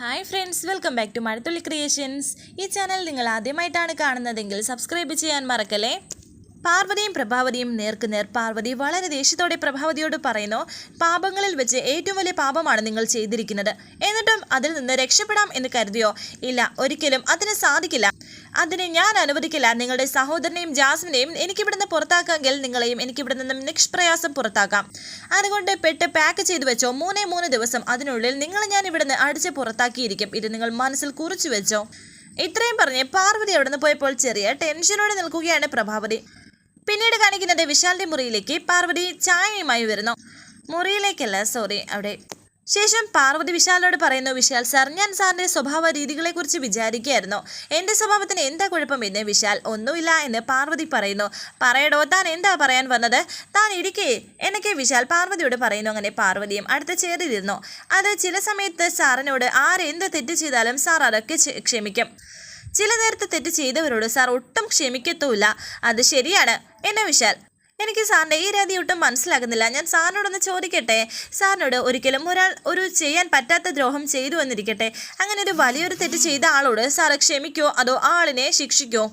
Hi friends welcome back to Mazhathulli creations ഈ channel നിങ്ങൾ ആദ്യമായിട്ടാണ് കാണുന്നതെങ്കിൽ സബ്സ്ക്രൈബ് ചെയ്യാൻ മറക്കല്ലേ? പാർവതിയും പ്രഭാവതിയും നേർക്കുനേർ. പാർവതി വളരെ ദേഷ്യത്തോടെ പ്രഭാവതിയോട് പറയുന്നു പാപങ്ങളിൽ വെച്ച് ഏറ്റവും വലിയ പാപമാണ് നിങ്ങൾ ചെയ്തിരിക്കുന്നത്. എന്നിട്ടും അതിൽ നിന്ന് രക്ഷപ്പെടാം എന്ന് കരുതിയോ? ഇല്ല ഒരിക്കലും അതിന് സാധിക്കില്ല. അതിന് ഞാൻ അനുവദിക്കില്ല. നിങ്ങളുടെ സഹോദരനെയും ജാസ്മിനെയും എനിക്കിവിടുന്ന് പുറത്താക്കാമെങ്കിൽ നിങ്ങളെയും എനിക്കിവിടെ നിന്നും നിഷ്പ്രയാസം പുറത്താക്കാം. അതുകൊണ്ട് പെട്ട് പാക്ക് ചെയ്തു വെച്ചോ. മൂന്നേ മൂന്ന് ദിവസം അതിനുള്ളിൽ നിങ്ങൾ ഞാൻ ഇവിടുന്ന് അടിച്ച് പുറത്താക്കിയിരിക്കും. ഇത് നിങ്ങൾ മനസ്സിൽ കുറിച്ചു വെച്ചോ. ഇത്രയും പറഞ്ഞ് പാർവതി അവിടുന്ന് പോയപ്പോൾ ചെറിയ ടെൻഷനോടെ നിൽക്കുകയാണ് പ്രഭാവതി. പിന്നീട് കാണിക്കുന്നത് വിശാലിന്റെ മുറിയിലേക്ക് പാർവതി ചായയുമായി വരുന്നു. മുറിയിലേക്കല്ല സോറി അവിടെ. ശേഷം പാർവതി വിശാലിനോട് പറയുന്നു വിശാൽ സാർ ഞാൻ സാറിന്റെ സ്വഭാവ രീതികളെക്കുറിച്ച് വിചാരിക്കുകയായിരുന്നു. എന്റെ സ്വഭാവത്തിന് എന്താ കുഴപ്പം എന്ന് വിശാൽ ഒന്നുമില്ല എന്ന് പാർവതി പറയുന്നു. പറയടോ താൻ എന്താ പറയാൻ വന്നത്? താൻ ഇരിക്കേ. എന്നൊക്കെ വിശാൽ പാർവതിയോട് പറയുന്നു. അങ്ങനെ പാർവതിയും അടുത്ത ചേർന്നിരുന്നു അത് ചില സമയത്ത് സാറിനോട് ആരെന്ത് തെറ്റ് ചെയ്താലും സാർ അതൊക്കെ ക്ഷമിക്കും. ചില നേരത്തെ തെറ്റ് ചെയ്തവരോട് സാർ ഒട്ടും ക്ഷമിക്കത്തൂല അത് ശരിയാണ്. എന്നെ വിശാൽ. എനിക്ക് സാറിന്റെ ഈ രീതി ഒട്ടും മനസ്സിലാകുന്നില്ല. ഞാൻ സാറിനോടൊന്ന് ചോദിക്കട്ടെ? സാറിനോട് ഒരിക്കലും ഒരാൾ ഒരു ചെയ്യാൻ പറ്റാത്ത ദ്രോഹം ചെയ്തു എന്നിരിക്കട്ടെ. അങ്ങനെ ഒരു വലിയൊരു തെറ്റ് ചെയ്ത ആളോട് സാറ് ക്ഷമിക്കോ? അതോ ആളിനെ ശിക്ഷിക്കോ?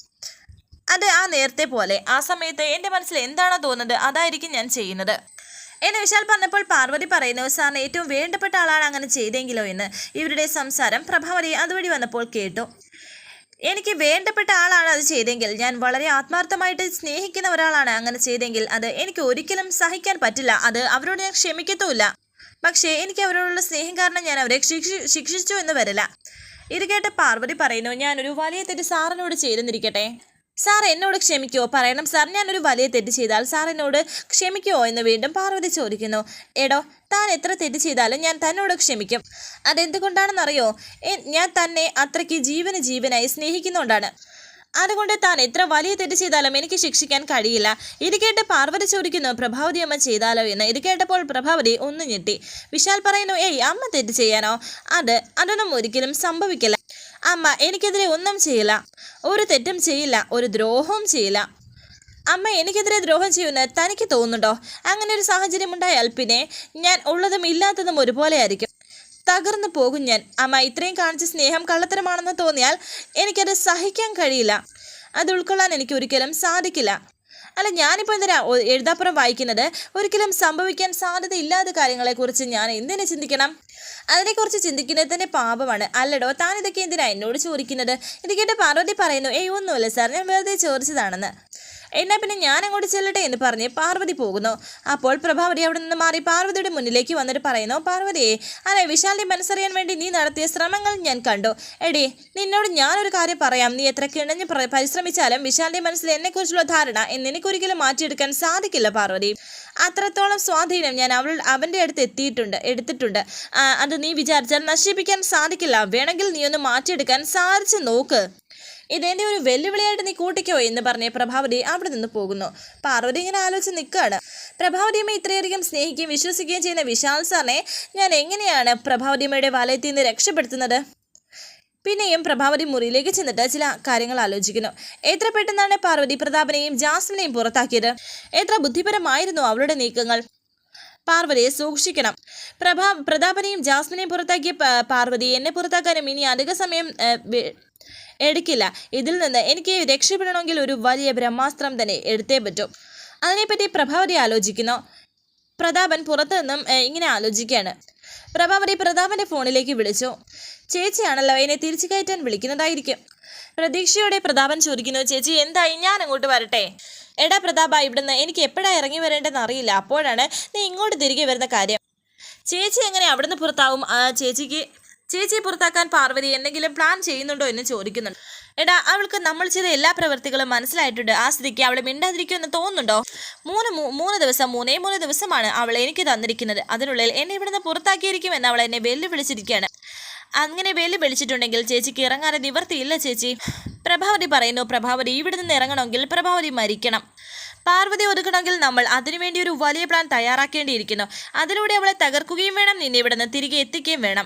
അത് ആ നേരത്തെ പോലെ. ആ സമയത്ത് എന്റെ മനസ്സിൽ എന്താണോ തോന്നുന്നത് അതായിരിക്കും ഞാൻ ചെയ്യുന്നത്. എന്നെ വിശാൽ പറഞ്ഞപ്പോൾ പാർവതി പറയുന്നു സാറിന് ഏറ്റവും വേണ്ടപ്പെട്ട ആളാണ് അങ്ങനെ ചെയ്തെങ്കിലോ എന്ന്? ഇവരുടെ സംസാരം പ്രഭാവതി അതുവഴി വന്നപ്പോൾ കേട്ടു. എനിക്ക് വേണ്ടപ്പെട്ട ആളാണ് അത് ചെയ്തെങ്കിൽ ഞാൻ വളരെ ആത്മാർത്ഥമായിട്ട് സ്നേഹിക്കുന്ന ഒരാളാണ് അങ്ങനെ ചെയ്തെങ്കിൽ അത് എനിക്ക് ഒരിക്കലും സഹിക്കാൻ പറ്റില്ല. അത് അവരോട് ഞാൻ ക്ഷമിക്കത്തുമില്ല. പക്ഷേ എനിക്ക് അവരോടുള്ള സ്നേഹം കാരണം ഞാൻ അവരെ ശിക്ഷി ശിക്ഷിച്ചു എന്ന് വരില്ല. ഇത് കേട്ട് പാർവതി പറയുന്നു ഞാനൊരു വലിയ തെറ്റ് സാറിനോട് ചെയ്തെന്നിരിക്കട്ടെ സാർ എന്നോട് ക്ഷമിക്കുമോ പറയണം സാർ. ഞാനൊരു വലിയ തെറ്റ് ചെയ്താൽ സാർ എന്നോട് ക്ഷമിക്കുമോ എന്ന് വീണ്ടും പാർവതി ചോദിക്കുന്നു. എടോ താൻ എത്ര തെറ്റ് ചെയ്താലും ഞാൻ തന്നോട് ക്ഷമിക്കും. അതെന്തുകൊണ്ടാണെന്നറിയോ? ഞാൻ തന്നെ അത്രയ്ക്ക് ജീവന് ജീവനായി സ്നേഹിക്കുന്നുകൊണ്ടാണ് അതുകൊണ്ട് താൻ എത്ര വലിയ തെറ്റ് ചെയ്താലും എനിക്ക് ശിക്ഷിക്കാൻ കഴിയില്ല. ഇത് കേട്ട് പാർവതി ചോദിക്കുന്നു പ്രഭാവതി അമ്മ ചെയ്താലോ എന്ന്? ഇത് കേട്ടപ്പോൾ പ്രഭാവതി ഒന്ന് ഞെട്ടി. വിശാൽ പറയുന്നു ഏയ് അമ്മ തെറ്റ് ചെയ്യാനോ? അത് അതൊന്നും ഒരിക്കലും സംഭവിക്കില്ല. അമ്മ എനിക്കെതിരെ ഒന്നും ചെയ്യില്ല. ഒരു തെറ്റും ചെയ്യില്ല ഒരു ദ്രോഹവും ചെയ്യില്ല. അമ്മ എനിക്കെതിരെ ദ്രോഹം ചെയ്യുമെന്ന് തനിക്ക് തോന്നുന്നുണ്ടോ? അങ്ങനെ ഒരു സാഹചര്യം ഉണ്ടായാൽ പിന്നെ ഞാൻ ഉള്ളതും ഇല്ലാത്തതും ഒരുപോലെ ആയിരിക്കും. തകർന്നു പോകും ഞാൻ. അമ്മ ഇത്രയും കാണിച്ച സ്നേഹം കള്ളത്തരമാണെന്ന് തോന്നിയാൽ എനിക്കത് സഹിക്കാൻ കഴിയില്ല. അത് ഉൾക്കൊള്ളാൻ എനിക്ക് ഒരിക്കലും സാധിക്കില്ല. അല്ല ഞാനിപ്പോൾ എന്തിനാ എഴുതാപ്പുറം വായിക്കുന്നത് ഒരിക്കലും സംഭവിക്കാൻ സാധ്യതയില്ലാത്ത കാര്യങ്ങളെക്കുറിച്ച് ഞാൻ എന്തിനെ ചിന്തിക്കണം? അതിനെക്കുറിച്ച് ചിന്തിക്കുന്നത് തന്നെ പാപമാണ്. അല്ലടോ താൻ ഇതൊക്കെ എന്തിനാ എന്നോട് ചോദിക്കുന്നത്? ഇത് കേട്ട് പാർവതി പറയുന്നു ഏയ് ഒന്നുമില്ല സാർ ഞാൻ വെറുതെ ചോദിച്ചതാണെന്ന്. എന്നാ പിന്നെ ഞാൻ അങ്ങോട്ട് ചെല്ലട്ടെ എന്ന് പറഞ്ഞ് പാർവതി പോകുന്നു. അപ്പോൾ പ്രഭാവതി അവിടെ നിന്ന് മാറി പാർവതിയുടെ മുന്നിലേക്ക് വന്നിട്ട് പറയുന്നു പാർവതിയെ അതെ വിശാലിനെ മനസ്സറിയാൻ വേണ്ടി നീ നടത്തിയ ശ്രമങ്ങൾ ഞാൻ കണ്ടു. എടി നിന്നോട് ഞാനൊരു കാര്യം പറയാം. നീ എത്ര കിണഞ്ഞ് പരിശ്രമിച്ചാലും വിശാലിന്റെ മനസ്സിൽ എന്നെക്കുറിച്ചുള്ള ധാരണ എന്നെനിക്കൊരിക്കലും മാറ്റിയെടുക്കാൻ സാധിക്കില്ല പാർവതി. അത്രത്തോളം സ്വാധീനം ഞാൻ അവൾ അവന്റെ അടുത്ത് എത്തിയിട്ടുണ്ട് എടുത്തിട്ടുണ്ട്. അത് നീ വിചാരിച്ചാൽ നശിപ്പിക്കാൻ സാധിക്കില്ല. വേണമെങ്കിൽ നീ ഒന്ന് മാറ്റിയെടുക്കാൻ സാധിച്ചു നോക്ക്. ഇതെന്റെ ഒരു വെല്ലുവിളിയായിട്ട് നീ കൂട്ടിക്കോ എന്ന് പറഞ്ഞ് പ്രഭാവതി അവിടെ നിന്ന് പോകുന്നു. പാർവതി ഇങ്ങനെ ആലോചിച്ച് നിൽക്കുകയാണ്. പ്രഭാവതിയമ്മ ഇത്രയധികം സ്നേഹിക്കുകയും വിശ്വസിക്കുകയും ചെയ്യുന്ന വിശാൽ സാറിനെ ഞാൻ എങ്ങനെയാണ് പ്രഭാവതിയമ്മയുടെ വലയത്തിൽ നിന്ന് രക്ഷപ്പെടുത്തുന്നത്? പിന്നെയും പ്രഭാവതി മുറിയിലേക്ക് ചെന്നിട്ട് ചില കാര്യങ്ങൾ ആലോചിക്കുന്നു. എത്ര പെട്ടെന്നാണ് പാർവതി പ്രതാപനെയും ജാസ്മിനെയും പുറത്താക്കിയത്? എത്ര ബുദ്ധിപരമായിരുന്നു അവളുടെ നീക്കങ്ങൾ? പാർവതിയെ സൂക്ഷിക്കണം. പ്രഭാ പ്രതാപനെയും ജാസ്മിനെയും പുറത്താക്കിയ പാർവതി എന്നെ പുറത്താക്കാനും ഇനി അധിക സമയം എടുക്കില്ല. ഇതിൽ നിന്ന് എനിക്ക് രക്ഷപ്പെടണമെങ്കിൽ ഒരു വലിയ ബ്രഹ്മാസ്ത്രം തന്നെ എടുത്തേ പറ്റും. അതിനെപ്പറ്റി പ്രഭാവതി ആലോചിക്കുന്നു. പ്രതാപൻ പുറത്തു നിന്നും ഇങ്ങനെ ആലോചിക്കുകയാണ്. പ്രഭാവതി പ്രതാപന്റെ ഫോണിലേക്ക് വിളിച്ചു. ചേച്ചിയാണല്ലോ എന്നെ തിരിച്ചു കയറ്റാൻ വിളിക്കുന്നതായിരിക്കും. പ്രതീക്ഷയോടെ പ്രതാപൻ ചോദിക്കുന്നു ചേച്ചി എന്തായി? ഞാൻ അങ്ങോട്ട് വരട്ടെ. എടാ പ്രതാപ ഇവിടുന്ന് എനിക്ക് എപ്പോഴാ ഇറങ്ങി വരേണ്ടതെന്ന് അറിയില്ല. അപ്പോഴാണ് നീ ഇങ്ങോട്ട് തിരികെ വരുന്ന കാര്യം. ചേച്ചി എങ്ങനെ അവിടുന്ന് പുറത്താവും? ചേച്ചിക്ക് ചേച്ചിയെ പുറത്താക്കാൻ പാർവതി എന്തെങ്കിലും പ്ലാൻ ചെയ്യുന്നുണ്ടോ എന്ന് ചോദിക്കുന്നുണ്ട്. എടാ അവൾക്ക് നമ്മൾ ചെയ്ത എല്ലാ പ്രവൃത്തികളും മനസ്സിലായിട്ടുണ്ട്. ആ സ്ഥിതിക്ക് അവളെ മിണ്ടാതിരിക്കുമെന്ന് തോന്നുന്നുണ്ടോ? മൂന്ന് മൂന്ന് ദിവസം മൂന്നേ മൂന്ന് ദിവസമാണ് അവൾ എനിക്ക് തന്നിരിക്കുന്നത്. അതിനുള്ളിൽ എന്നെ ഇവിടുന്ന് പുറത്താക്കിയിരിക്കുമെന്ന് അവൾ എന്നെ വെല്ലുവിളിച്ചിരിക്കുകയാണ്. അങ്ങനെ വെല്ലുവിളിച്ചിട്ടുണ്ടെങ്കിൽ ചേച്ചിക്ക് ഇറങ്ങാതെ നിവർത്തിയില്ല ചേച്ചി. പ്രഭാവതി പറയുന്നു പ്രഭാവതി ഇവിടെ നിന്ന് ഇറങ്ങണമെങ്കിൽ പ്രഭാവതി മരിക്കണം. പാർവതി ഒതുക്കണമെങ്കിൽ നമ്മൾ അതിനുവേണ്ടി ഒരു വലിയ പ്ലാൻ തയ്യാറാക്കേണ്ടിയിരിക്കുന്നു. അതിലൂടെ അവളെ തകർക്കുകയും വേണം നിന്നെ ഇവിടെ നിന്ന് തിരികെ എത്തിക്കുകയും വേണം.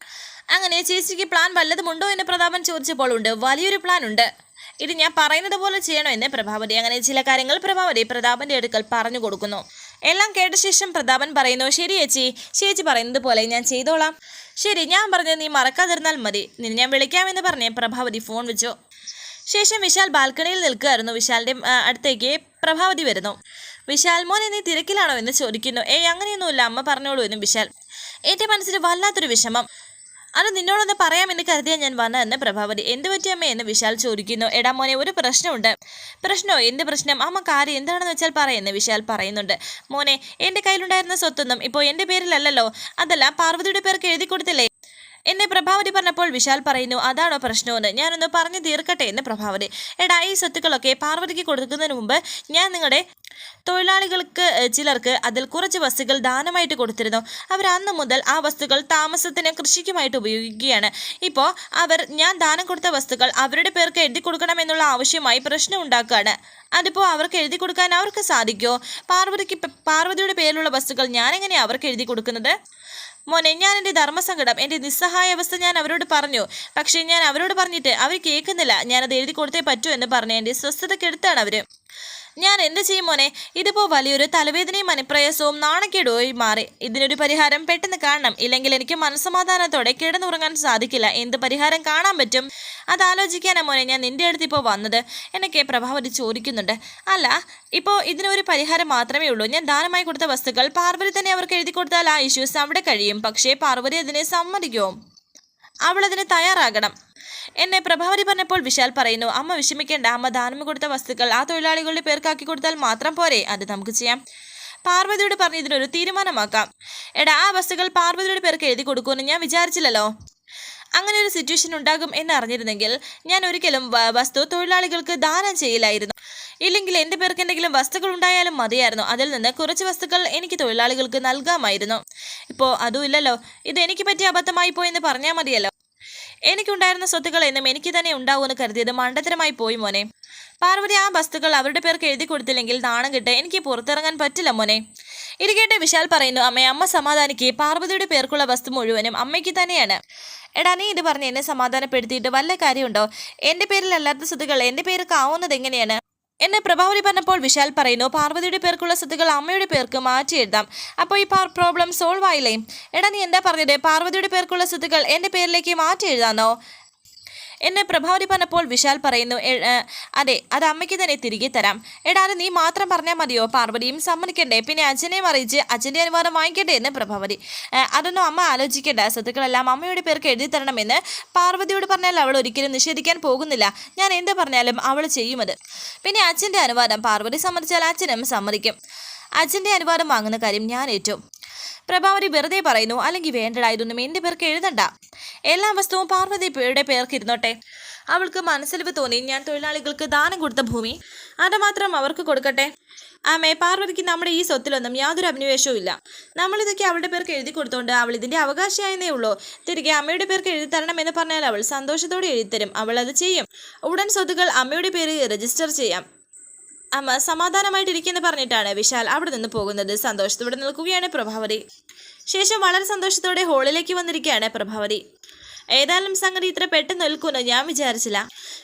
അങ്ങനെ ചേച്ചിക്ക് പ്ലാൻ വല്ലതുമുണ്ടോ എന്ന് പ്രതാപൻ ചോദിച്ചപ്പോൾ ഉണ്ട്. വലിയൊരു പ്ലാൻ ഉണ്ട്. ഇത് ഞാൻ പറയുന്നത് പോലെ ചെയ്യണോ എന്ന് പ്രഭാവതി. അങ്ങനെ ചില കാര്യങ്ങൾ പ്രഭാവതി പ്രതാപന്റെ അടുക്കൽ പറഞ്ഞു കൊടുക്കുന്നു. എല്ലാം കേട്ട ശേഷം പ്രതാപൻ പറയുന്നു ശരി ചേച്ചി ചേച്ചി പറയുന്നത് പോലെ ഞാൻ ചെയ്തോളാം. ശരി ഞാൻ പറഞ്ഞത് നീ മറക്കാതിരുന്നാൽ മതി. നിന്നെ ഞാൻ വിളിക്കാമെന്ന് പറഞ്ഞ് പ്രഭാവതി ഫോൺ വെച്ചു. ശേഷം വിശാൽ ബാൽക്കണിയിൽ നിൽക്കുകയായിരുന്നു വിശാലിന്റെ അടുത്തേക്ക് പ്രഭാവതി വരുന്നു. വിശാൽ മോനെ നീ തിരക്കിലാണോ? എന്ന് ചോദിക്കുന്നു. ഏയ് അങ്ങനെയൊന്നുമില്ല. അമ്മ പറഞ്ഞോളൂ എന്നും വിശാൽ. എന്റെ മനസ്സിൽ വല്ലാത്തൊരു വിഷമം. അത് നിന്നോടൊന്ന് പറയാമെന്ന് കരുതിയാൽ ഞാൻ വന്നതെന്ന് പ്രഭാവതി. എന്ത് പറ്റിയമ്മേ എന്ന് വിശാൽ ചോദിക്കുന്നു. എടാ മോനെ ഒരു പ്രശ്നമുണ്ട്. പ്രശ്നമോ എന്ത് പ്രശ്നം? അമ്മ കാര്യം എന്താണെന്ന് വെച്ചാൽ പറയുന്നു വിശാൽ പറയുന്നുണ്ട്. മോനെ എന്റെ കയ്യിലുണ്ടായിരുന്ന സ്വത്തൊന്നും ഇപ്പോൾ എന്റെ പേരിലല്ലല്ലോ? അതല്ല പാർവതിയുടെ പേർക്ക് എഴുതി കൊടുത്തില്ലേ? എന്നെ പ്രഭാവതി പറഞ്ഞപ്പോൾ വിശാൽ പറയുന്നു അതാണോ പ്രശ്നമെന്ന്. ഞാനൊന്ന് പറഞ്ഞു തീർക്കട്ടെ എന്ന് പ്രഭാവതി. എടാ ഈ സ്വത്തുക്കളൊക്കെ പാർവതിക്ക് കൊടുക്കുന്നതിന് മുമ്പ് ഞാൻ നിങ്ങളുടെ തൊഴിലാളികൾക്ക് ചിലർക്ക് അതിൽ കുറച്ച് വസ്തുക്കൾ ദാനമായിട്ട് കൊടുത്തിരുന്നു. അവർ അന്ന് മുതൽ ആ വസ്തുക്കൾ താമസത്തിന് കൃഷിക്കുമായിട്ട് ഉപയോഗിക്കുകയാണ്. ഇപ്പോൾ അവർ ഞാൻ ദാനം കൊടുത്ത വസ്തുക്കൾ അവരുടെ പേർക്ക് എഴുതി കൊടുക്കണമെന്നുള്ള ആവശ്യമായി പ്രശ്നം ഉണ്ടാക്കുകയാണ്. അതിപ്പോൾ അവർക്ക് എഴുതി കൊടുക്കാൻ അവർക്ക് സാധിക്കുമോ പാർവതിക്ക് പാർവതിയുടെ പേരിലുള്ള വസ്തുക്കൾ ഞാനെങ്ങനെയാണ് അവർക്ക് എഴുതി കൊടുക്കുന്നത്? മോനെ ഞാൻ എന്റെ ധർമ്മസങ്കടം എന്റെ നിസ്സഹായ അവസ്ഥ ഞാൻ അവരോട് പറഞ്ഞു. പക്ഷേ ഞാൻ അവരോട് പറഞ്ഞിട്ട് അവർ കേൾക്കുന്നില്ല. ഞാനത് എഴുതി കൊടുത്തേ പറ്റൂ എന്ന് പറഞ്ഞ് എന്റെ സ്വസ്ഥതക്കെടുത്താണ് അവർ ഞാൻ എന്ത് ചെയ്യും മോനെ? ഇതിപ്പോൾ വലിയൊരു തലവേദനയും മനപ്രയാസവും നാണക്കേടുമായി മാറി. ഇതിനൊരു പരിഹാരം പെട്ടെന്ന് കാണണം. ഇല്ലെങ്കിൽ എനിക്ക് മനസ്സമാധാനത്തോടെ കിടന്നുറങ്ങാൻ സാധിക്കില്ല. എന്ത് പരിഹാരം കാണാൻ പറ്റും? അത് ആലോചിക്കാനാ മോനെ ഞാൻ നിന്റെ അടുത്ത് ഇപ്പോൾ വന്നത്. എന്നൊക്കെ പ്രഭാവതി ചോദിക്കുന്നുണ്ട്. അല്ല ഇപ്പോൾ ഇതിനൊരു പരിഹാരം മാത്രമേ ഉള്ളൂ. ഞാൻ ദാനമായി കൊടുത്ത വസ്തുക്കൾ പാർവതി തന്നെ അവർക്ക് എഴുതി കൊടുത്താൽ ആ ഇഷ്യൂസ് അവിടെ കഴിയും. പക്ഷേ പാർവതി അതിനെ സമ്മതിക്കുമോ അവളതിന് തയ്യാറാകണം. എന്നെ പ്രഭാവതി പറഞ്ഞപ്പോൾ വിശാൽ പറയുന്നു അമ്മ വിഷമിക്കേണ്ട അമ്മ ദാനം കൊടുത്ത വസ്തുക്കൾ ആ തൊഴിലാളികളുടെ പേർക്കാക്കി കൊടുത്താൽ മാത്രം പോരെ അത് നമുക്ക് ചെയ്യാം. പാർവതിയോട് പറഞ്ഞ് ഇതിനൊരു തീരുമാനമാക്കാം. എടാ ആ വസ്തുക്കൾ പാർവതിയുടെ പേർക്ക് എഴുതി കൊടുക്കുമെന്ന് ഞാൻ വിചാരിച്ചില്ലല്ലോ. അങ്ങനെ ഒരു സിറ്റുവേഷൻ ഉണ്ടാകും എന്ന് അറിഞ്ഞിരുന്നെങ്കിൽ ഞാൻ ഒരിക്കലും വസ്തു തൊഴിലാളികൾക്ക് ദാനം ചെയ്യില്ലായിരുന്നു. ഇല്ലെങ്കിൽ എന്റെ പേർക്ക് എന്തെങ്കിലും വസ്തുക്കൾ ഉണ്ടായാലും മതിയായിരുന്നു. അതിൽ നിന്ന് കുറച്ച് വസ്തുക്കൾ എനിക്ക് തൊഴിലാളികൾക്ക് നൽകാമായിരുന്നു. ഇപ്പോൾ അതുമില്ലല്ലോ ഇത് എനിക്ക് പറ്റിയ അബദ്ധമായി പോയെന്ന് പറഞ്ഞാൽ മതിയല്ലോ. എനിക്കുണ്ടായിരുന്ന സ്വത്തുക്കൾ എന്നും എനിക്ക് തന്നെ ഉണ്ടാവുമെന്ന് കരുതിയത് മണ്ടത്തരമായി പോയി മോനെ. പാർവതി ആ വസ്തുക്കൾ അവരുടെ പേർക്ക് എഴുതി കൊടുത്തില്ലെങ്കിൽ നാണം കിട്ടെ എനിക്ക് പുറത്തിറങ്ങാൻ പറ്റില്ല മോനെ. ഇരിക്കേണ്ട വിശാൽ പറയുന്നു അമ്മേ അമ്മ സമാധാനിക്ക്. പാർവതിയുടെ പേർക്കുള്ള വസ്തു മുഴുവനും അമ്മയ്ക്ക് തന്നെയാണ്. എടാ നീ ഇത് പറഞ്ഞ് എന്നെ സമാധാനപ്പെടുത്തിയിട്ട് വല്ല കാര്യമുണ്ടോ? എന്റെ പേരിലല്ലാത്ത സ്വത്തുക്കൾ എന്റെ പേർക്ക് ആവുന്നത് എങ്ങനെയാണ്? എന്നെ പ്രഭാവതി പറഞ്ഞപ്പോൾ വിശാൽ പറയുന്നു പാർവതിയുടെ പേർക്കുള്ള സ്വത്തുക്കൾ അമ്മയുടെ പേർക്ക് മാറ്റി എഴുതാം. അപ്പോൾ ഈ പ്രോബ്ലം സോൾവ് ആയില്ലേ? എടാ നീ എന്താ പറഞ്ഞത്? പാർവതിയുടെ പേർക്കുള്ള സ്വത്തുക്കൾ എന്റെ പേരിലേക്ക് മാറ്റി എഴുതാന്നോ? എന്നെ പ്രഭാവതി പറഞ്ഞപ്പോൾ വിശാൽ പറയുന്നു അതെ അത് അമ്മയ്ക്ക് തന്നെ തിരികെ തരാം. എടാ നീ മാത്രം പറഞ്ഞാൽ മതിയോ? പാർവതിയും സമ്മതിക്കണ്ടേ? പിന്നെ അച്ഛനെയും അറിയിച്ച് അച്ഛന്റെ അനുവാദം വാങ്ങിക്കട്ടെ എന്ന് പ്രഭാവതി. അതൊന്നും അമ്മ ആലോചിക്കേണ്ട. സ്വത്തുക്കളെല്ലാം അമ്മയുടെ പേർക്ക് എഴുതി തരണമെന്ന് പാർവതിയോട് പറഞ്ഞാൽ അവൾ ഒരിക്കലും നിഷേധിക്കാൻ പോകുന്നില്ല. ഞാൻ എന്ത് പറഞ്ഞാലും അവൾ ചെയ്യുമത്. പിന്നെ അച്ഛന്റെ അനുവാദം പാർവതി സമ്മതിച്ചാൽ അച്ഛനും സമ്മതിക്കും. അച്ഛന്റെ അനുവാദം വാങ്ങുന്ന കാര്യം ഞാൻ ഏറ്റു. പ്രഭാവതി വെറുതെ പറയുന്നു അല്ലെങ്കിൽ വേണ്ടടാ ഇതൊന്നും എന്റെ പേർക്ക് എഴുതണ്ട. എല്ലാ വസ്തുവും പാർവതിയുടെ പേർക്ക് ഇരുന്നോട്ടെ അവൾക്ക് മനസ്സിലിവ് തോന്നി ഞാൻ തൊഴിലാളികൾക്ക് ദാനം കൊടുത്ത ഭൂമി അത് മാത്രം അവർക്ക് കൊടുക്കട്ടെ? ആമേ പാർവതിക്ക് നമ്മുടെ ഈ സ്വത്തിലൊന്നും യാതൊരു അഭിനിവേശവും ഇല്ല. നമ്മളിതൊക്കെ അവളുടെ പേർക്ക് എഴുതി കൊടുത്തോണ്ട് അവൾ ഇതിന്റെ അവകാശിയായെന്നേ ഉള്ളൂ. തിരികെ അമ്മയുടെ പേർക്ക് എഴുതി തരണം തരണമെന്ന് പറഞ്ഞാൽ അവൾ സന്തോഷത്തോടെ എഴുതിത്തരും. അവൾ അത് ചെയ്യും. ഉടൻ സ്വത്തുക്കൾ അമ്മയുടെ പേര് രജിസ്റ്റർ ചെയ്യാം. അമ്മ സമാധാനമായിട്ടിരിക്കുമെന്ന് പറഞ്ഞിട്ടാണ് വിശാൽ അവിടെ നിന്ന് പോകുന്നത്. സന്തോഷത്തോടെ നിൽക്കുകയാണ് പ്രഭാവതി. ശേഷം വളരെ സന്തോഷത്തോടെ ഹോളിലേക്ക് വന്നിരിക്കുകയാണ് പ്രഭാവതി. ഏതായാലും സംഗതി ഇത്ര പെട്ടെന്ന് നിൽക്കുമെന്ന് ഞാൻ വിചാരിച്ചില്ല.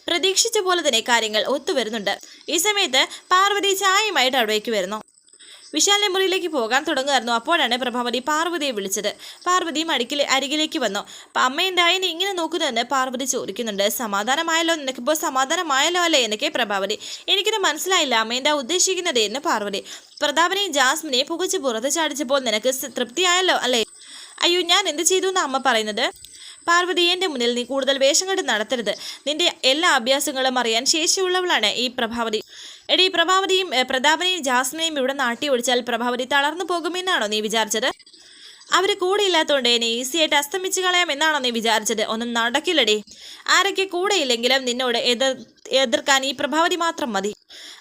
പ്രതീക്ഷിച്ച പോലെ തന്നെ കാര്യങ്ങൾ ഒത്തുവരുന്നുണ്ട്. ഈ സമയത്ത് പാർവതി ചായയുമായിട്ട് അവിടേക്ക് വരുന്നു. വിശാലിന്റെ മുറിയിലേക്ക് പോകാൻ തുടങ്ങുമായിരുന്നു അപ്പോഴാണ് പ്രഭാവതി പാർവതിയെ വിളിച്ചത്. പാർവതി മടിക്കിലെ അരികിലേക്ക് വന്നു. "അപ്പ അമ്മ നീ ഇങ്ങനെ നോക്കുന്നതെന്ന് പാർവതി ചോദിക്കുന്നുണ്ട്. സമാധാനമായല്ലോ? നിനക്കിപ്പോൾ സമാധാനമായല്ലോ അല്ലേ? എന്നൊക്കെ പ്രഭാവതി. എനിക്കിത് മനസ്സിലായില്ല. അമ്മ എന്താ ഉദ്ദേശിക്കുന്നത്? എന്ന് പാർവതി. പ്രതാപനെയും ജാസ്മിനെയും പുകച്ച് പുറത്ത് ചാടിച്ചപ്പോൾ നിനക്ക് തൃപ്തിയായല്ലോ അല്ലേ? അയ്യോ ഞാൻ എന്ത് ചെയ്തു എന്നാ അമ്മ പറയുന്നത്? പാർവതി എന്റെ മുന്നിൽ നീ കൂടുതൽ വേഷം കെട്ട് നടത്തരുത്. നിന്റെ എല്ലാ അഭ്യാസങ്ങളും അറിയാൻ ശേഷിയുള്ളവളാണ് ഈ പ്രഭാവതി. എടി പ്രഭാവതിയും പ്രതാപനെയും ജാസ്മിനെയും ഇവിടെ നാട്ടി ഒഴിച്ചാൽ പ്രഭാവതി തളർന്നു പോകുമെന്നാണോ നീ വിചാരിച്ചത്? അവർ കൂടെ ഇല്ലാത്തതുകൊണ്ട് എന്നെ ഈസിയായിട്ട് അസ്തമിച്ച് കളയാം എന്നാണോ നീ വിചാരിച്ചത്? ഒന്നും നടക്കില്ലടി. ആരൊക്കെ കൂടെ ഇല്ലെങ്കിലും നിന്നോട് എതിർ എതിർക്കാൻ ഈ പ്രഭാവതി മാത്രം മതി.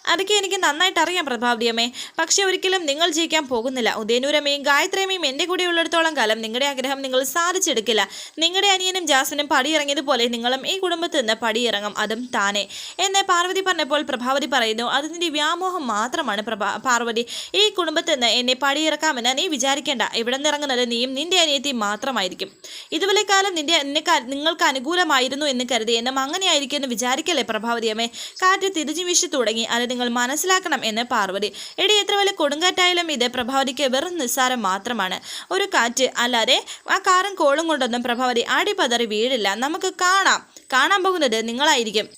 അതൊക്കെ എനിക്ക് നന്നായിട്ട് അറിയാം പ്രഭാവതിയമ്മേ പക്ഷെ ഒരിക്കലും നിങ്ങൾ ജയിക്കാൻ പോകുന്നില്ല. ഉദയനൂരമ്മയും ഗായത്രിയമ്മയും എന്റെ കൂടെ ഉള്ളിടത്തോളം കാലം നിങ്ങളുടെ ആഗ്രഹം നിങ്ങൾ സാധിച്ചെടുക്കില്ല. നിങ്ങളുടെ അനിയനും ജാസനും പടിയിറങ്ങിയതുപോലെ നിങ്ങളും ഈ കുടുംബത്തിൽ നിന്ന് പടിയിറങ്ങും. അതും താനെ. എന്നെ പാർവതി പറഞ്ഞപ്പോൾ പ്രഭാവതി പറയുന്നു അതിന്റെ വ്യാമോഹം മാത്രമാണ് പ്രഭാ പാർവതി. ഈ കുടുംബത്തിൽ നിന്ന് എന്നെ പടിയിറക്കാമെന്ന് നീ വിചാരിക്കേണ്ട. ഇവിടെ നിന്ന് നീയും നിന്റെ അനിയത്തിയും മാത്രമായിരിക്കും. ഇതുപോലെ കാലം നിന്റെ എന്നെ നിങ്ങൾക്ക് അനുകൂലമായിരുന്നു എന്ന് കരുതി എന്നും അങ്ങനെയായിരിക്കും എന്ന് വിചാരിക്കല്ലേ പ്രഭാവതിയമ്മേ കാറ്റ് തിരിഞ്ഞു വീശി തുടങ്ങി. അത് നിങ്ങൾ മനസ്സിലാക്കണം എന്ന് പാർവതി. എടി എത്ര വലിയ കൊടുങ്കാറ്റായാലും ഇത് പ്രഭാവതിക്ക് വെറും നിസ്സാരം മാത്രമാണ്. ഒരു കാറ്റ് അല്ലാതെ ആ കാറും കോളും കൊണ്ടൊന്നും പ്രഭാവതി അടിപതറി വീഴില്ല. നമുക്ക് കാണാം. കാണാൻ പോകുന്നത് നിങ്ങളായിരിക്കും.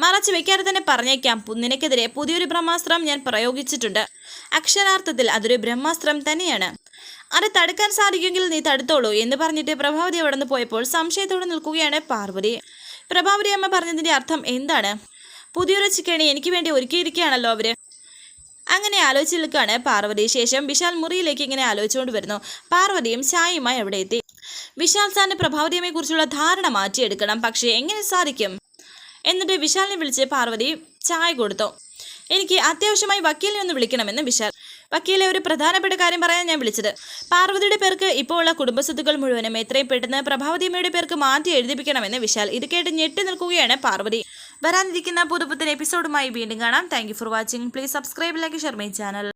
മറച്ചു വെക്കാതെ തന്നെ പറഞ്ഞേക്കാം. നിനക്കെതിരെ പുതിയൊരു ബ്രഹ്മാസ്ത്രം ഞാൻ പ്രയോഗിച്ചിട്ടുണ്ട്. അക്ഷരാർത്ഥത്തിൽ അതൊരു ബ്രഹ്മാസ്ത്രം തന്നെയാണ്. അത് തടുക്കാൻ സാധിക്കുമെങ്കിൽ നീ തടുത്തോളൂ എന്ന് പറഞ്ഞിട്ട് പ്രഭാവതി അവിടെ നിന്ന് പോയപ്പോൾ സംശയത്തോടെ നിൽക്കുകയാണ് പാർവതി. പ്രഭാവതി അമ്മ പറഞ്ഞതിന്റെ അർത്ഥം എന്താണ്? പുതിയൊരു ചിക്കണി എനിക്ക് വേണ്ടി ഒരുക്കിയിരിക്കുകയാണല്ലോ അവർ. അങ്ങനെ ആലോചിച്ച് നിൽക്കുകയാണ് പാർവതി. ശേഷം വിശാൽ മുറിയിലേക്ക് ഇങ്ങനെ ആലോചിച്ചുകൊണ്ട് വരുന്നു. പാർവതിയും ചായയുമായി അവിടെ എത്തി. വിശാൽ സാറിന് പ്രഭാവതിയമ്മയെ കുറിച്ചുള്ള ധാരണ മാറ്റിയെടുക്കണം. പക്ഷേ എങ്ങനെ സാധിക്കും? എന്നിട്ട് വിശാലിനെ വിളിച്ച് പാർവതി ചായ കൊടുത്തു. എനിക്ക് അത്യാവശ്യമായി വക്കീലിനെ ഒന്ന് വിളിക്കണമെന്ന് വിശാൽ. വക്കീലെ ഒരു പ്രധാനപ്പെട്ട കാര്യം പറയാൻ ഞാൻ വിളിച്ചത്. പാർവതിയുടെ പേർക്ക് ഇപ്പോൾ ഉള്ള കുടുംബസ്വത്തുക്കൾ മുഴുവനും എത്രയും പെട്ടെന്ന് പ്രഭാവതിയമ്മയുടെ പേർക്ക് മാറ്റി എഴുതിപ്പിക്കണമെന്ന് വിശാൽ ഇത് കേട്ട് ഞെട്ടി നിൽക്കുകയാണ് പാർവതി. വരാനിരിക്കുന്ന പുതുപുത്തൻ എപ്പിസോഡുമായി വീണ്ടും കാണാം. Thank for watching please subscribe like share my channel